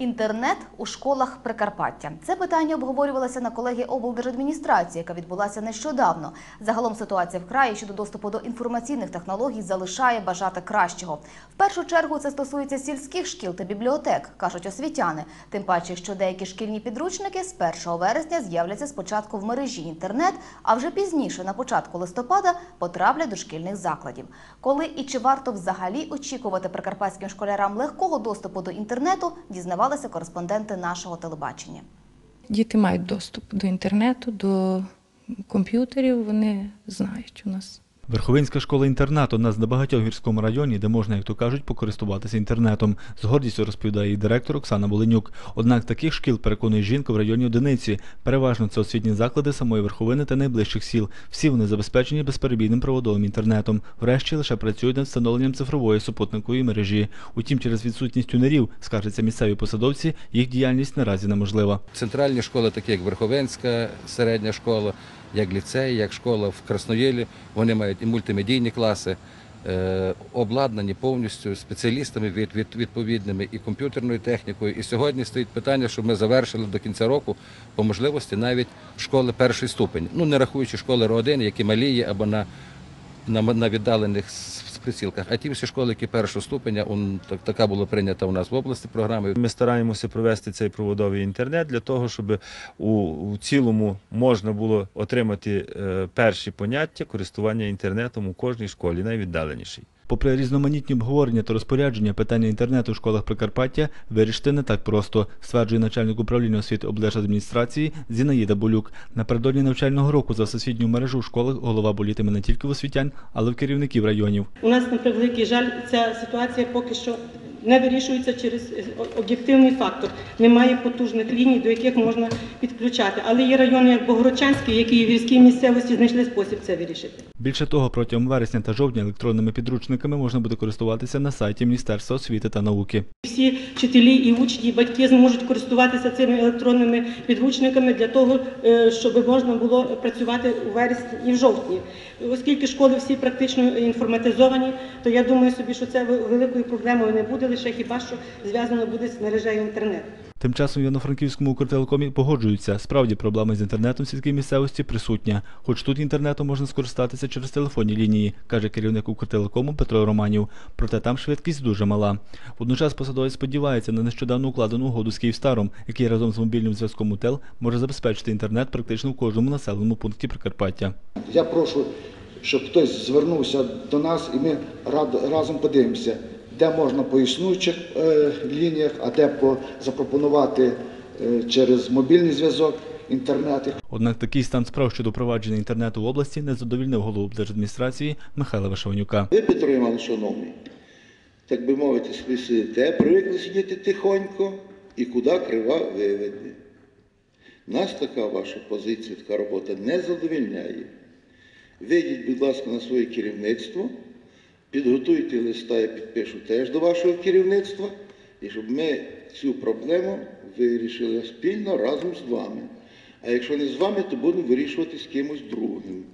Інтернет у школах Прикарпаття. Це питання обговорювалося на колегії облдержадміністрації, яка відбулася нещодавно. Загалом ситуація в краї щодо доступу до інформаційних технологій залишає бажати кращого. В першу чергу це стосується сільських шкіл та бібліотек, кажуть освітяни. Тим паче, що деякі шкільні підручники з 1 вересня з'являться спочатку в мережі інтернет, а вже пізніше, на початку листопада, потраплять до шкільних закладів. Коли і чи варто взагалі очікувати прикарпатським школярам легкого доступу до інтернету, дізнавалися кореспонденти нашого телебачення. Діти мають доступ до інтернету, до комп'ютерів, вони знають у нас. Верховинська школа-інтернат одна з небагатьох в гірському районі, де можна, як то кажуть, покористуватися інтернетом. З гордістю розповідає її директор Оксана Боленюк. Однак таких шкіл, переконує жінка, в районі одиниці. Переважно це освітні заклади самої верховини та найближчих сіл. Всі вони забезпечені безперебійним проводовим інтернетом. Врешті лише працюють над встановленням цифрової супутникової мережі. Утім, через відсутність тюнерів, скаржаться місцеві посадовці, їх діяльність наразі неможлива. Центральні школи, такі як Верховенська середня школа, як ліцей, як школа в Красноєлі, вони мають і мультимедійні класи, е, обладнані повністю спеціалістами від, від, відповідними і комп'ютерною технікою. І сьогодні стоїть питання, щоб ми завершили до кінця року по можливості навіть школи перший ступень. Ну не рахуючи школи родини, які малі є або на, на, на віддалених присілках. А ті всі школи, які першого ступеня, он, так, така була прийнята у нас в області програми. Ми стараємося провести цей проводовий інтернет для того, щоб у, у цілому можна було отримати е, перші поняття користування інтернетом у кожній школі, найвіддаленішій. Попри різноманітні обговорення та розпорядження, питання інтернету в школах Прикарпаття вирішити не так просто, стверджує начальник управління освіти облдержадміністрації Зінаїда Болюк. Напередодні навчального року за всесвітню мережу в школах голова болітиме не тільки в освітян, але й в керівників районів. У нас, на превеликий жаль, ця ситуація поки що не вирішується через е, об'єктивний фактор. Немає потужних ліній, до яких можна підключати. Але є райони, як Богородчанський, які в гірській місцевості знайшли спосіб це вирішити. Більше того, протягом вересня та жовтня електронними підручниками можна буде користуватися на сайті Міністерства освіти та науки. Всі вчителі і учні, і батьки зможуть користуватися цими електронними підручниками для того, е, щоб можна було працювати у вересні і в жовтні. Оскільки школи всі практично інформатизовані, то я думаю собі, що це великою проблемою не буде, лише хіба що зв'язано буде з мережею інтернет. Тим часом в Івано-Франківському Укртелекомі погоджуються, справді проблема з інтернетом в сільській місцевості присутня. Хоч тут інтернетом можна скористатися через телефонні лінії, каже керівник Укртелекому Петро Романів. Проте там швидкість дуже мала. Водночас посадовець сподівається на нещодавно укладену угоду з Київстаром, який разом з мобільним зв'язком УТЕЛ може забезпечити інтернет практично в кожному населеному пункті Прикарпаття. Я прошу, щоб хтось звернувся до нас, і ми разом подивимося, де можна по існуючих е, лініях, а де по запропонувати е, через мобільний зв'язок, інтернет. Однак такий стан справ щодо впровадження інтернету в області не задовільнив голову держадміністрації Михайла Вишеванюка. Ви, Іванович, шановний, так би мовити, ви сидите, привикли сидіти тихонько і куди крива виведе. Нас така ваша позиція, така робота не задовільняє. Вийдіть, будь ласка, на своє керівництво, підготуйте листа, я підпишу теж до вашого керівництва, і щоб ми цю проблему вирішили спільно разом з вами. А якщо не з вами, то будемо вирішувати з кимось другим.